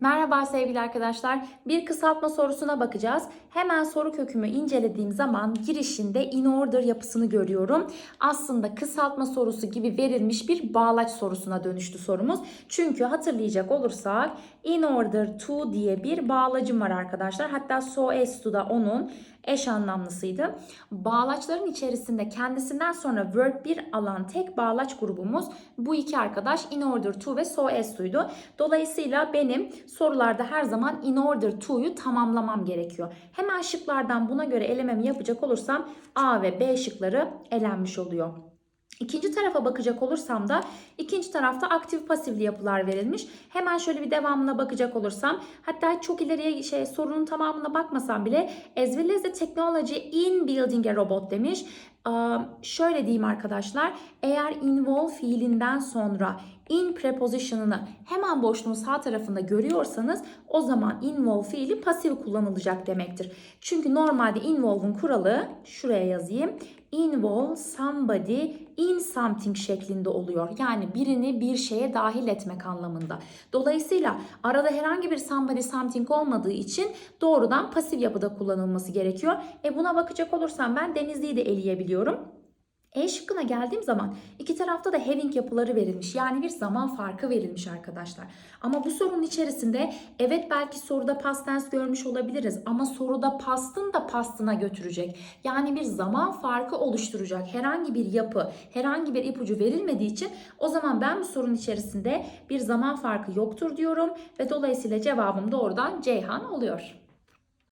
Merhaba sevgili arkadaşlar. Bir kısaltma sorusuna bakacağız. Hemen soru kökümü incelediğim zaman girişinde in order yapısını görüyorum. Aslında kısaltma sorusu gibi verilmiş bir bağlaç sorusuna dönüştü sorumuz. Çünkü hatırlayacak olursak in order to diye bir bağlacım var arkadaşlar. Hatta so as to da onun eş anlamlısıydı. Bağlaçların içerisinde kendisinden sonra verb 1 alan tek bağlaç grubumuz bu iki arkadaş in order to ve so as to'ydu. Dolayısıyla benim sorularda her zaman in order to'yu tamamlamam gerekiyor. Hemen şıklardan buna göre elememi yapacak olursam A ve B şıkları elenmiş oluyor. İkinci tarafa bakacak olursam da ikinci tarafta aktif pasifli yapılar verilmiş. Hemen şöyle bir devamına bakacak olursam hatta çok ileriye şey sorunun tamamına bakmasam bile as well as the technology in building a robot demiş. Şöyle diyeyim arkadaşlar eğer involve fiilinden sonra in preposition'ını hemen boşluğun sağ tarafında görüyorsanız o zaman involve fiili pasif kullanılacak demektir. Çünkü normalde involve'un kuralı şuraya yazayım involve somebody in something şeklinde oluyor. Yani birini bir şeye dahil etmek anlamında. Dolayısıyla arada herhangi bir somebody something olmadığı için doğrudan pasif yapıda kullanılması gerekiyor. E buna bakacak olursam ben Denizli'yi de eleyebiliyorum. E şıkkına geldiğim zaman iki tarafta da having yapıları verilmiş. Yani bir zaman farkı verilmiş arkadaşlar. Ama bu sorunun içerisinde evet belki soruda past tense görmüş olabiliriz. Ama soruda past'ın da past'ına götürecek. Yani bir zaman farkı oluşturacak herhangi bir yapı, herhangi bir ipucu verilmediği için o zaman ben bu sorunun içerisinde bir zaman farkı yoktur diyorum. Ve dolayısıyla cevabım doğrudan Ceyhan oluyor.